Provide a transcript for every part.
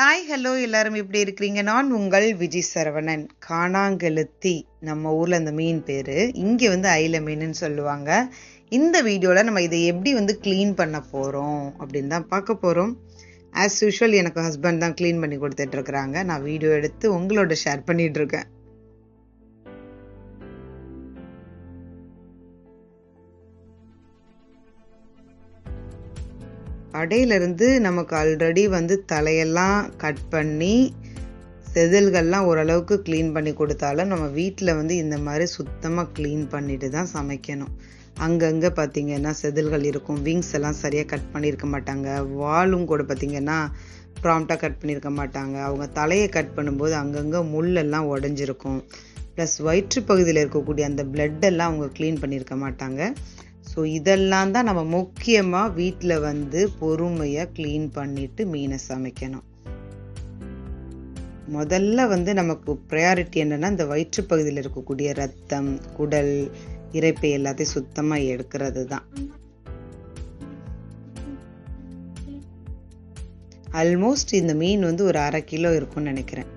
Hi hello எல்லாரும் எப்படி இருக்கிறீங்க? நான் உங்கள் விஜய் சரவணன். காணாங்கெழுத்தி நம்ம ஊரில் அந்த மீன் பேர். இங்கே வந்து ஐல மீனுன்னு சொல்லுவாங்க. இந்த வீடியோவில் நம்ம இதை எப்படி வந்து க்ளீன் பண்ண போகிறோம் அப்படின்னு தான் பார்க்க போகிறோம் ஆஸ் யூஷுவல் எனக்கு ஹஸ்பண்ட் தான் க்ளீன் பண்ணி கொடுத்துட்ருக்குறாங்க நான் வீடியோ எடுத்து உங்களோட ஷேர் பண்ணிகிட்ருக்கேன் இருக்கேன் நமக்கு ஆல்ரெடி வந்து தலையெல்லாம் கட் பண்ணி செதில்கள்லாம் ஓரளவுக்கு க்ளீன் பண்ணி கொடுத்தாலும் நம்ம வீட்டில் வந்து இந்த மாதிரி சுத்தமாக க்ளீன் பண்ணிட்டு தான் சமைக்கணும். அங்கங்கே பார்த்தீங்கன்னா செதில்கள் இருக்கும் விங்ஸ் எல்லாம் சரியாக கட் பண்ணியிருக்க மாட்டாங்க. வாலும் கூட பார்த்தீங்கன்னா ப்ராம்ப்டாக கட் பண்ணியிருக்க மாட்டாங்க. அவங்க தலையை கட் பண்ணும்போது அங்கங்கே முள்ளெல்லாம் உடஞ்சிருக்கும். ப்ளஸ் வயிற்று பகுதியில் இருக்கக்கூடிய அந்த பிளட்டெல்லாம் அவங்க க்ளீன் பண்ணியிருக்க மாட்டாங்க. ஸோ இதெல்லாம் தான் நம்ம முக்கியமாக வீட்டில் வந்து பொறுமையாக க்ளீன் பண்ணிட்டு மீனை சமைக்கணும். முதல்ல வந்து நமக்கு ப்ரையாரிட்டி என்னன்னா இந்த வயிற்று பகுதியில் இருக்கக்கூடிய ரத்தம் குடல் இரைப்பை எல்லாத்தையும் சுத்தமாக எடுக்கிறது தான். ஆல்மோஸ்ட் இந்த மீன் வந்து ஒரு அரை கிலோ இருக்கும்னு நினைக்கிறேன்.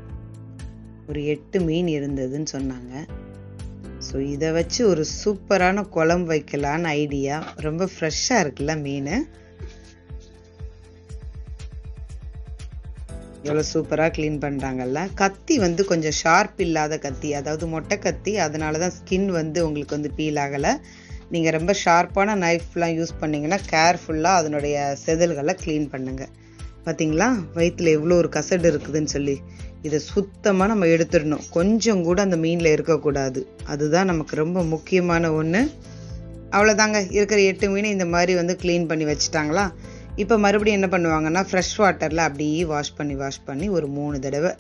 ஒரு எட்டு மீன் இருந்ததுன்னு சொன்னாங்க. ஸோ இதை வச்சு ஒரு சூப்பரான குழம்பு வைக்கலான்னு ஐடியா ரொம்ப ஃப்ரெஷ்ஷாக இருக்குல்ல மீன். எவ்வளோ சூப்பராக க்ளீன் பண்ணுறாங்கல்ல கத்தி வந்து கொஞ்சம் ஷார்ப் இல்லாத கத்தி அதாவது மொட்டை கத்தி அதனால தான் ஸ்கின் வந்து உங்களுக்கு வந்து பீல் ஆகலை. நீங்கள் ரொம்ப ஷார்ப்பான நைஃப்லாம் யூஸ் பண்ணிங்கன்னா கேர்ஃபுல்லாக அதனுடைய செதில்களை க்ளீன் பண்ணுங்கள் பார்த்தீங்களா வயிற்றுல எவ்வளோ ஒரு கசடு இருக்குதுன்னு சொல்லி இதை சுத்தமாக நம்ம எடுத்துடணும். கொஞ்சம் கூட அந்த மீனில் இருக்கக்கூடாது. அதுதான் நமக்கு ரொம்ப முக்கியமான ஒன்று அவ்வளோதாங்க இருக்கிற எட்டு மீனை இந்த மாதிரி வந்து க்ளீன் பண்ணி வச்சுட்டாங்களா? இப்போ மறுபடியும் என்ன பண்ணுவாங்கன்னா ஃப்ரெஷ் வாட்டரில் அப்படியே வாஷ் பண்ணி வாஷ் பண்ணி ஒரு மூணு தடவை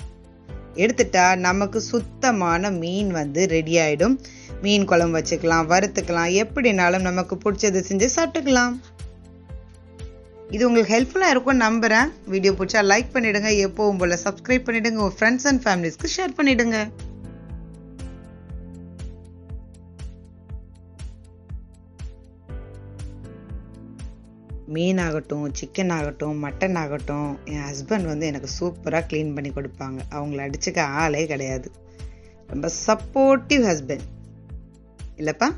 எடுத்துட்டா நமக்கு சுத்தமான மீன் வந்து ரெடி ஆகிடும் மீன் குழம்பு வச்சுக்கலாம் வறுத்துக்கலாம். எப்படினாலும் நமக்கு பிடிச்சது செஞ்சு சாப்பிட்டுக்கலாம். இது உங்களுக்கு ஹெல்ப்ஃபுல்லாக இருக்கும்னு நம்புகிறேன் வீடியோ பிடிச்சா லைக் பண்ணிவிடுங்க எப்போவும் போல் சப்ஸ்கிரைப் பண்ணிவிடுங்க உங்கள் ஃப்ரெண்ட்ஸ் அண்ட் ஃபேமிலிஸ்க்கு ஷேர் பண்ணிவிடுங்க மீன் ஆகட்டும் சிக்கன் ஆகட்டும் மட்டன் ஆகட்டும் என் ஹஸ்பண்ட் வந்து எனக்கு சூப்பராக க்ளீன் பண்ணி கொடுப்பாங்க. அவங்கள அடிச்சுக்க ஆளே கிடையாது. ரொம்ப சப்போர்ட்டிவ் ஹஸ்பண்ட் இல்லைப்பா?